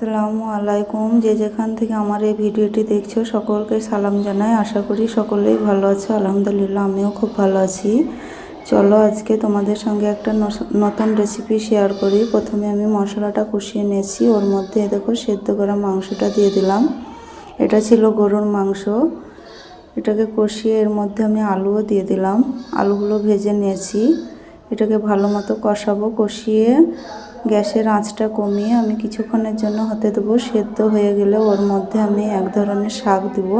আসসালামু আলাইকুম। যে যেখান থেকে আমার এই ভিডিওটি দেখছ, সকলকে সালাম জানাই। আশা করি সকলেই ভালো আছো। আলহামদুলিল্লাহ, আমিও খুব ভালো আছি। চলো আজকে তোমাদের সঙ্গে একটা নতুন রেসিপি শেয়ার করি। প্রথমে আমি মশলাটা কষিয়ে নিয়েছি। ওর মধ্যে দেখো সেদ্ধ করা মাংসটা দিয়ে দিলাম। এটা ছিল গরুর মাংস। এটাকে কষিয়ে এর মধ্যে আমি আলুও দিয়ে দিলাম। আলুগুলো ভেজে নিয়েছি। এটাকে ভালো মতো কষাবো। কষিয়ে গ্যাসের আঁচটা কমিয়ে আমি কিছুক্ষণের জন্য হতে দেবো। সেদ্ধ হয়ে গেলে ওর মধ্যে আমি এক ধরনের শাক দিব।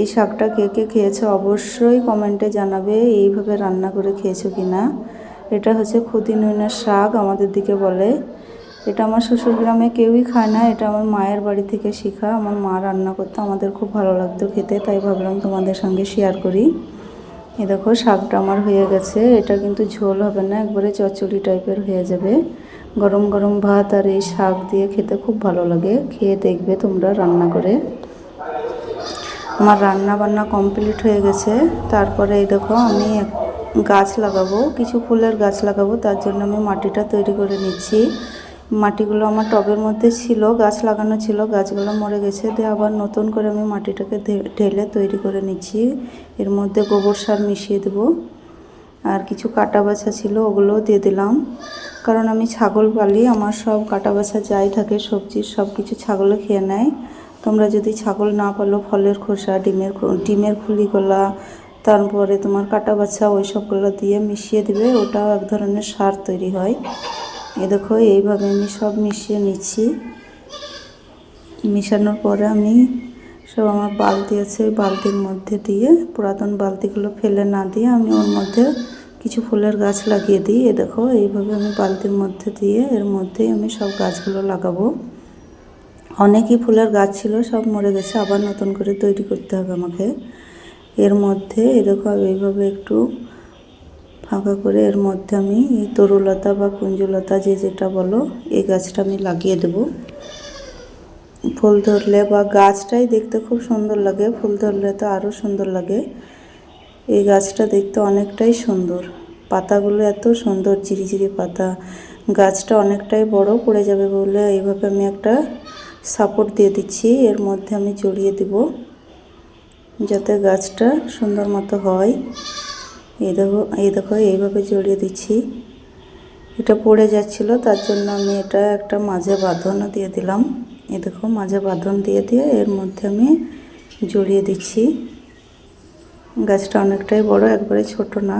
এই শাকটা কে কে খেয়েছো অবশ্যই কমেন্টে জানাবে, এইভাবে রান্না করে খেয়েছো কি না এটা হচ্ছে খুদি নুনের শাক, আমাদের দিকে বলে। এটা আমার শ্বশুর গ্রামে কেউই খায় না, এটা আমার মায়ের বাড়ি থেকে শেখা। আমার মা রান্না করতে, আমাদের খুব ভালো লাগতো খেতে, তাই ভাবলাম তোমাদের সঙ্গে শেয়ার করি। এ দেখো, শাকটা আমার হয়ে গেছে। এটা কিন্তু ঝোল হবে না, একবারে চচ্চড়ি টাইপের হয়ে যাবে। গরম গরম ভাত আর এই শাক দিয়ে খেতে খুব ভালো লাগে। খেয়ে দেখবে তোমরা রান্না করে। আমার রান্না বান্না কমপ্লিট হয়ে গেছে। তারপরে এই দেখো আমি গাছ লাগাবো, কিছু ফুলের গাছ লাগাবো, তার জন্য আমি মাটিটা তৈরি করে নিচ্ছি। মাটিগুলো আমার টবের মধ্যে ছিল, গাছ লাগানো ছিল, গাছগুলো মরে গেছে। দিয়ে আবার নতুন করে আমি মাটিটাকে ঢেলে তৈরি করে নিচ্ছি। এর মধ্যে গোবর সার মিশিয়ে দেবো। আর কিছু কাটা বাছা ছিল, ওগুলোও দিয়ে দিলাম। কারণ আমি ছাগল পালি, আমার সব কাটা বাছা যাই থাকে সবজির সব কিছু ছাগলে খেয়ে নেয়। তোমরা যদি ছাগল না পালো, ফলের খোসা, ডিমের ডিমের খুলিগুলা, তারপরে তোমার কাটা বাছা, ওই সবগুলো দিয়ে মিশিয়ে দিবে, ওটাও এক ধরনের সার তৈরি হয়। এ দেখো, এইভাবে আমি সব মিশিয়ে নিচ্ছি। মিশানোর পরে আমি সব আমার বালতি আছে ওই বালতির মধ্যে দিয়ে, পুরাতন বালতিগুলো ফেলে না দিয়ে আমি ওর মধ্যে কিছু ফুলের গাছ লাগিয়ে দিই। এ দেখো, এইভাবে আমি বালতির মধ্যে দিয়ে এর মধ্যেই আমি সব গাছগুলো লাগাবো। অনেকই ফুলের গাছ ছিল, সব মরে গেছে, আবার নতুন করে তৈরি করতে হবে আমাকে। এর মধ্যে, এ দেখো এইভাবে একটু ফাঁকা করে এর মধ্যে আমি এই তরুলতা বা কুঞ্জলতা যে যেটা বলো, এই গাছটা আমি লাগিয়ে দেবো। ফুল ধরলে বা গাছটাই দেখতে খুব সুন্দর লাগে, ফুল ধরলে তো আরও সুন্দর লাগে। এই গাছটা দেখতে অনেকটাই সুন্দর। পাতাগুলো এত সুন্দর, চিরিচিরি পাতা। গাছটা অনেকটাই বড় পড়ে যাবে বলে এইভাবে আমি একটা সাপোর্ট দিয়ে দিচ্ছি। এর মধ্যে আমি জড়িয়ে দিব যাতে গাছটা সুন্দর মতো হয়। এই দেখো এই দেখো, এইভাবে জড়িয়ে দিচ্ছি। এটা পড়ে যাচ্ছিল, তার জন্য আমি এটা একটা মাঝে বাঁধনও দিয়ে দিলাম। এই দেখো, মাঝে বাঁধন দিয়ে দিয়ে এর মধ্যে আমি জড়িয়ে দিচ্ছি। গাছটা অনেকটাই বড়, একবারে ছোট না।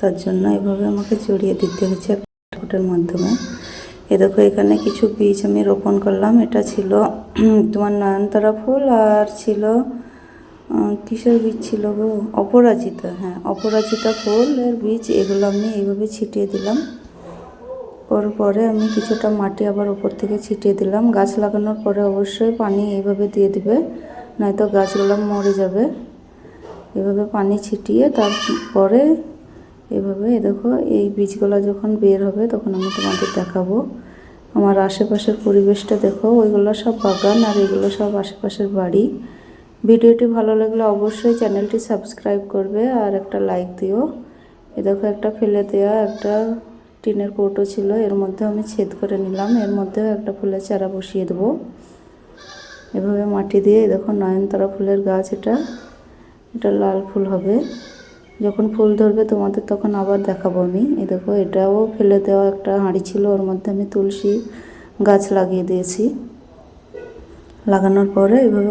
তার জন্য এভাবে আমাকে জড়িয়ে দিতে হয়েছে একটা মাধ্যমে। এ দেখো, এখানে কিছু বীজ আমি রোপণ করলাম। এটা ছিল তোমার নয়নতারা ফুল আর ছিল কিসের বীজ ছিল গো? অপরাজিতা হ্যাঁ অপরাজিতা ফুলের বীজ, এগুলো আমি এইভাবে ছিটিয়ে দিলাম। ওর পরে আমি কিছুটা মাটি আবার ওপর থেকে ছিটিয়ে দিলাম। গাছ লাগানোর পরে অবশ্যই পানি এইভাবে দিয়ে দিবে, নয়তো গাছগুলো মরে যাবে। এভাবে পানি ছিটিয়ে তারপরে এভাবে দেখো, এই বীজগুলো যখন বের হবে তখন আমি তোমাদের দেখাবো। আমার আশেপাশের পরিবেশটা দেখো, ওইগুলো সব বাগান আর এগুলো সব আশেপাশের বাড়ি। ভিডিওটি ভালো লাগলে অবশ্যই চ্যানেলটি সাবস্ক্রাইব করবে আর একটা লাইক দিও। এ দেখো, একটা ফেলে দেওয়া একটা টিনের কৌটো ছিল, এর মধ্যে আমি ছেদ করে নিলাম, এর মধ্যেও একটা ফুলের চারা বসিয়ে দেবো। এভাবে মাটি দিয়ে দেখো, নয়নতারা ফুলের গাছ এটা। এটা লাল ফুল হবে। যখন ফুল ধরবে তোমাদের তখন আবার দেখাবো আমি। এই দেখো, এটাও ফেলে দেওয়া একটা হাঁড়ি ছিল, ওর মধ্যে আমি তুলসী গাছ লাগিয়ে দিয়েছি। লাগানোর পরে এভাবে